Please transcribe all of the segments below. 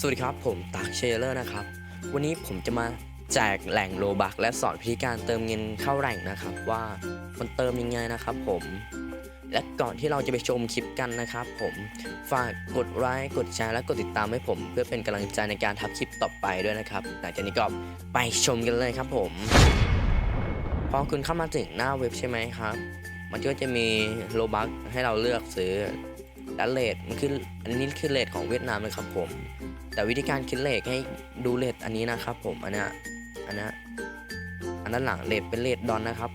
สวัสดีครับ ผมตากเชเลอร์นะครับ วันนี้ผมจะมาแจกแหล่งโลบักและสอนวิธีการเติมเงินเข้าแหล่งนะครับ ว่ามันเติมยังไงนะครับผม และก่อนที่เราจะไปชมคลิปกันนะครับผมฝากกดไลค์กดแชร์และกดติดตามให้ผม เพื่อเป็นกำลังใจในการทำคลิปต่อไปด้วยนะครับหลังจากนี้ก็ไปชมกันเลยครับผม พอคุณเข้ามาถึงหน้าเว็บใช่ไหมครับ มันก็จะมีโลบักให้เราเลือกซื้อ และเลทมันคืออันนี้คือเลทของเวียดนามเลยครับผม แต่วิธีการคิดเลทให้ดูเลทอันนี้นะครับผมอันนี้อันนี้อันด้านหลังเลทเป็นเลทดอนนะครับ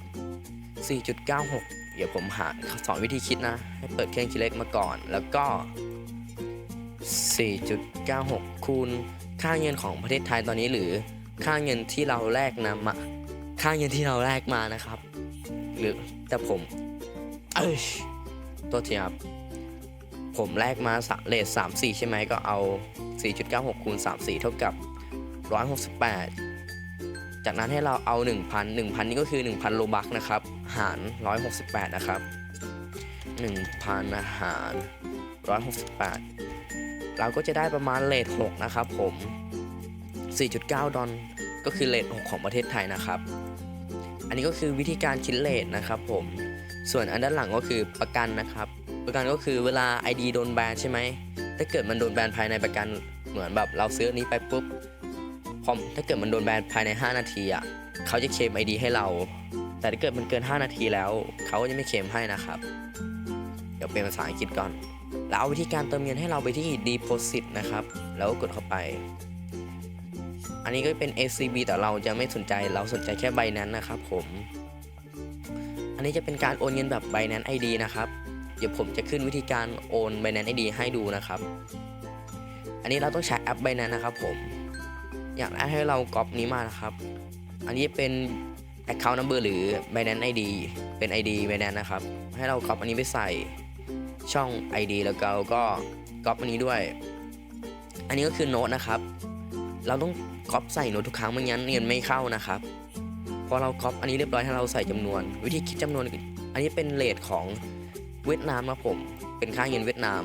4.96 เดี๋ยวผมหาสอนวิธีคิดนะ ให้เปิดเครื่องคิดเลขมาก่อน แล้วก็ 4.96 คูณค่าเงินของประเทศไทยตอนนี้หรือค่าเงินที่เราแลกนะมาค่าเงินที่เราแลกมานะครับ หรือแต่ผม เอ้ยตัวทีครับ ผมแลกมาสเลท3 4 ใช่ไหมก็เอา 4.96คูณ3 4 เท่ากับ 168 จากนั้นให้เราเอา 1,000 1,000 นี่ก็คือ 1,000 โลบักนะครับ หาร 168 นะครับ 1,000อาหาร 168 เราก็จะได้ประมาณเลท6นะครับผม 4.9 ดอลก็คือเลท6ของประเทศไทยนะครับ อันนี้ก็คือวิธีการคิดเลทนะครับผม ส่วนอันด้านหลังก็คือประกันนะครับ ประกันก็คือเวลา ID โดนแบนใช่ไหม ถ้าเกิดมันโดนแบนภายในประกันเหมือนแบบเราซื้ออันนี้ไปปุ๊บพอถ้าเกิดมันโดนแบนภายใน 5 นาทีอะเขาจะเคลม ID ให้เรา แต่ถ้าเกิดมันเกิน 5 นาทีแล้วเขาก็จะไม่เคลมให้นะครับ เดี๋ยวเป็นภาษาอังกฤษก่อน แล้วเอาวิธีการเติมเงินให้เราไปที่ deposit นะครับ แล้วก็กดเข้าไป อันนี้ก็เป็น ACB แต่เราจะไม่สนใจเราสนใจแค่ใบนั้นนะครับ ผม อันนี้จะเป็นการโอนเงินแบบ Binance ID นะครับ เดี๋ยวผมจะขึ้นวิธีการโอน Binance ID ให้ดูนะครับ อันนี้เราต้องใช้แอป Binance นะครับผม อย่างแรกให้เราก๊อปนี้มานะครับ อันนี้เป็น Account Number หรือ Binance ID เป็น ID Binance นะครับ ให้เราก๊อปอันนี้ไปใส่ช่อง ID แล้วก็ก็ก๊อปอันนี้ด้วย อันนี้ก็คือโน้ตนะครับ เราต้องก๊อปใส่โน้ตทุกครั้งไม่งั้นเงินไม่เข้านะครับ พอเราก๊อปอันนี้เรียบร้อยให้เราใส่จำนวน วิธีคิดจำนวน อันนี้เป็นเลทของ เวียดนามนะผม เป็นค่าเงินเวียดนาม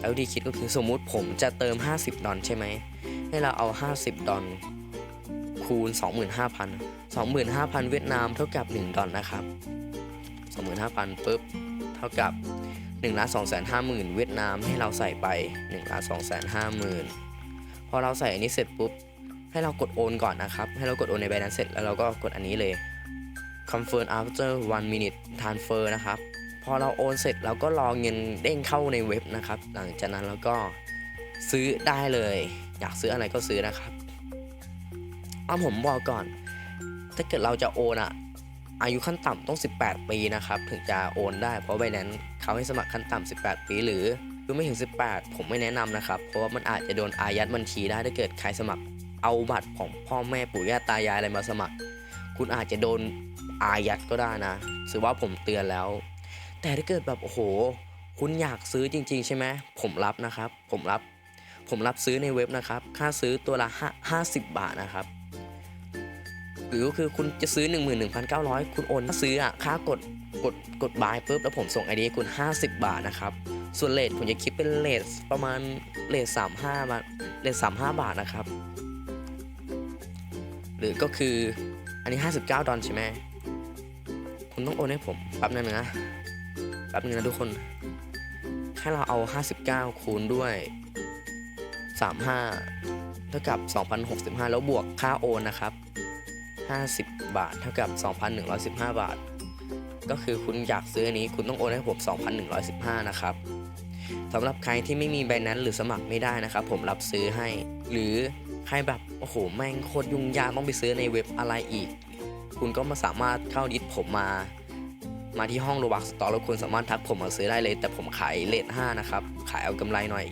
แล้ววิธีคิดก็คือสมมุติผมจะเติม 50 ดอลใช่ไหม ให้เราเอา 50 ดอลคูณ 25,000 25,000 เวียดนามเท่ากับ 1 ดอลนะครับ 25,000ปุ๊บเท่ากับ1ล้าน2 5 0 0 0 0เวียดนามให้เราใส่ไป1ล้าน2 5 0 0 0 0พอเราใส่อันนี้เสร็จปุ๊บ ให้เรากดโอนก่อนนะครับ ให้เรากดโอนใน Binance เสร็จแล้วเราก็กดอันนี้เลย confirm after one minute transfer นะครับ อเราโอนเสร็จเราก็รอเงินเด้งเข้าในเว็บนะครับ หลังจากนั้นเราก็ซื้อได้เลย อยากซื้ออะไรก็ซื้อนะครับเอาผมบอกก่อน ถ้าเกิดเราจะโอนอะอายุขั้นต่ำต้อง 18 ปีนะครับ ถึงจะโอนได้ เพราะใบนั้นเขาให้สมัครขั้นต่ำ18 ปี หรือคือไม่ถึง 18 ผมไม่แนะนำนะครับ เพราะว่ามันอาจจะโดนอายัดบัญชีได้ถ้าเกิดใครสมัครเอาบัตรของพ่อแม่ปู่ย่าตายายอะไรมาสมัคร คุณอาจจะโดนอายัดก็ได้นะถือว่าผมเตือนแล้ว แต่ถ้าเกิดแบบโอ้โห คุณอยากซื้อจริง ๆ ใช่ไหมผมรับนะครับ ผมรับ ผมรับซื้อในเว็บนะครับ ค่าซื้อตัวละ50 บาทนะครับ หรือก็คือคุณจะซื้อ 11,900 คุณโอนซื้ออะค่ากดกดกดบายปุ๊บแล้วผมส่งไอเดียคุณ 50 บาทนะครับ ส่วนเลทผมจะคิดเป็นเลทประมาณเลท35บาทเลท35บาทนะครับ หรือก็คืออันนี้ 59 ดอลใช่ไหมคุณต้องโอนให้ผมแป๊บนึงนะ แป๊บนึงนะทุกคนให้เราเอา 59 คูณด้วย 35 เท่ากับ 2,065 แล้วบวกค่าโอนนะครับ 50 บาท เท่ากับ 2,115 บาท ก็คือคุณอยากซื้ออันนี้คุณต้องโอนให้ผม 2,115 นะครับสำหรับใครที่ไม่มีใบนั้นหรือสมัครไม่ได้นะครับ ผมรับซื้อให้ หรือใครแบบโอ้โหแม่งโคตรยุ่งยากต้องไปซื้อในเว็บอะไรอีก คุณก็มาสามารถเข้าดิสผมมา มาที่ห้องโรบักสตอร์แล้วคุณสามารถทักผมมาซื้อได้เลย แต่ผมขายเลท5นะครับ ขายเอากำไรหน่อย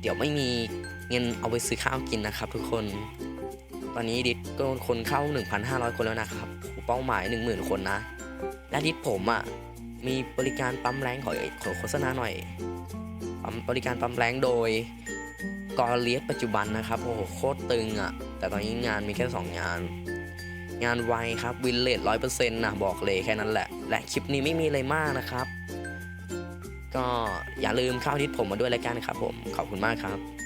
เดี๋ยวไม่มีเงินเอาไปซื้อข้าวกินนะครับ ทุกคน ตอนนี้ดิสก็คนเข้า 1,500 คนแล้วนะครับเป้าหมาย 10,000 คนนะ และดิสผมอะ่ะมีบริการปั๊มแรงขอขอโฆษณาหน่อยปั๊มบริการปั๊มแรงโดยกอเลียสปัจจุบันนะครับโอ้โหโคตรตึงอะ่ะแต่ตอนนี้งานมีแค่ 2 งาน งานไวครับวินเลทร้อยเปอร์เซ็นต์นะบอกเลยแค่นั้นแหละ และคลิปนี้ไม่มีอะไรมากนะครับ ก็อย่าลืมเข้าทิศผมมาด้วยแล้วกันครับผมขอบคุณมากครับ